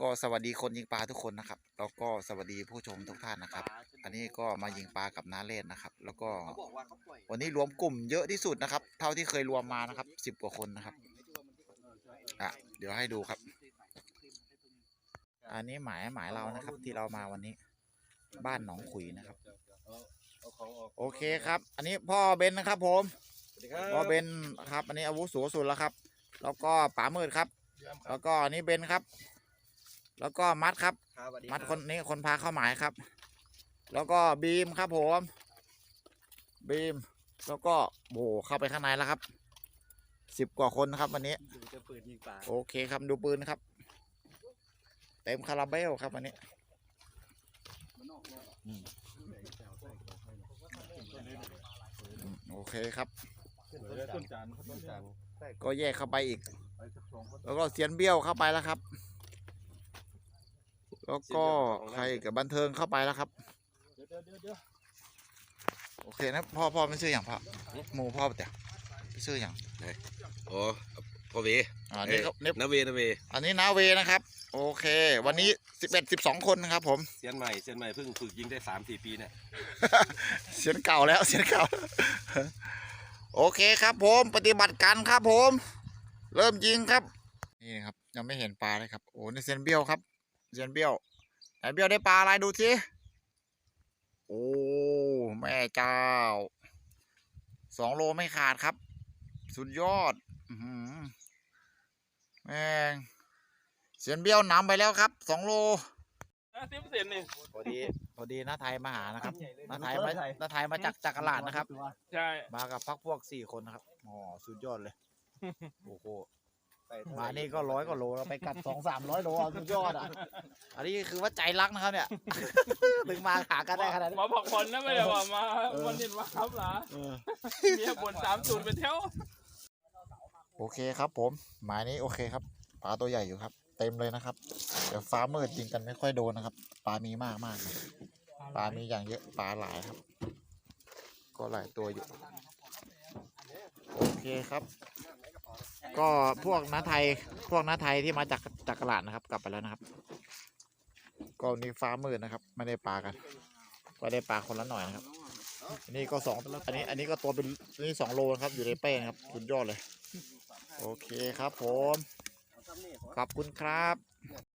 ก็สวัสดีคนยิงปลาทุกคนนะครับ แล้วก็สวัสดีผู้ชมทุกท่านนะครับ อันนี้ก็มายิงปลากับน้าเล่นนะครับ แล้วก็เขาบอกว่าเขาปล่อยวันนี้รวมกลุ่มเยอะที่สุดนะครับ เท่าที่เคยรวมมานะครับสิบกว่าคนนะครับอะเดี๋ยวให้ดูครับ อันนี้หมายหมายเรานะครับ ที่เรามาวันนี้ บ้านหนองขุยนะครับเอาของออกโอเคครับ อันนี้พ่อเบนนะครับ ผมสวัสดีครับพ่อเบนครับ อันนี้อาวุโสสุดแล้วครับ แล้วก็ป๋ามืดครับ แล้วก็อันนี้เบนครับ แล้วก็มัดครับ ครับสวัสดีมัดรับคนนี้คนพาเข้าหมายครับ แล้วก็บีมครับผม บีม แล้วก็โบเข้าไปข้างในแล้วครับสิบกว่าคนนะครับวันนี้ ดูจะปืนยิงปลาโอเคครับดูปืนครับ เต็มคาราเบลครับวันนี้อืมอืมโอเคครับ ต้นจานต้นจานก็แยกเข้าไปอีก แล้วก็เสียนเบี้ยวเข้าไปแล้วครับ แล้วก็ใครกับบันเทิงเข้าไปแล้วครับ โอเคนะพ่อพ่อไม่ชื่ออย่างพ่อหมูพ่อเดี๋ยวพี่ชื่ออย่างโอ้พ่อเวอ่านี่ก็นี่นาเวนาเว อันนี้นาเวนะครับ โอเค วันนี้สิบเอ็ดสิบสองคนนะครับผมเซียนใหม่เซียนใหม่เพิ่งฝึกยิงได้สามสี่ปีเนี่ยเสียงเก่าแล้วเสียงเก่า โอเคครับผมปฏิบัติการครับผม เริ่มยิงครับ นี่ครับยังไม่เห็นปลาเลยครับ โอ้นี่เซียนเบี้ยวครับ เซียนเบี้ยวไหนเบี้ยวได้ปลาอะไรดูสิโอ้แม่เจ้าสองโลไม่ขาดครับ สุดยอดอื้อหือแม่งเซียนเบี้ยวนำไปแล้วครับสองโลสิบเซนนี่พอดีพอดีน้าไทยมาหานะครับน้าไทยมาน้าไทยมาจากจากกลาดนะครับ ใช่ มากับพักพวกสี่คนนะครับ อ๋อ สุดยอดเลย โอ้โห มานี่ก็ร้อยกว่าโลเราไปกัดสองสามร้อยโลเอาสุดยอดอะ อันนี้คือว่าใจรักนะครับเนี่ย ถึงมาหากันได้ขนาดนี้มาพักผ่อนนะไม่ได้ว่ามาวันนี้มาครับหรอเออเมียบ่นสามสูตรไปเที่ยวโอเคครับผม หมายนี้โอเคครับปลาตัวใหญ่อยู่ครับ เต็มเลยนะครับ เดี๋ยวฟ้ามืดยิงกันไม่ค่อยโดนนะครับ ปลามีมากมากเลยปลามีอย่างเยอะปลาหลายครับ ก็หลายตัวอยู่ โอเคครับ ก็พวกน้าไทยพวกน้าไทยที่มาจากจากตลาดนะครับ กลับไปแล้วนะครับ ก็นี้ฟ้ามืดนะครับ ไม่ได้ปลากัน ก็ได้ปลาคนละหน่อยนะครับอันนี้ก็สองอันนี้ อันนี้ก็ตัวเป็นนี่สองโลครับ อยู่ในเป้นครับสุดยอดเลย โอเคครับผมขอบคุณครับ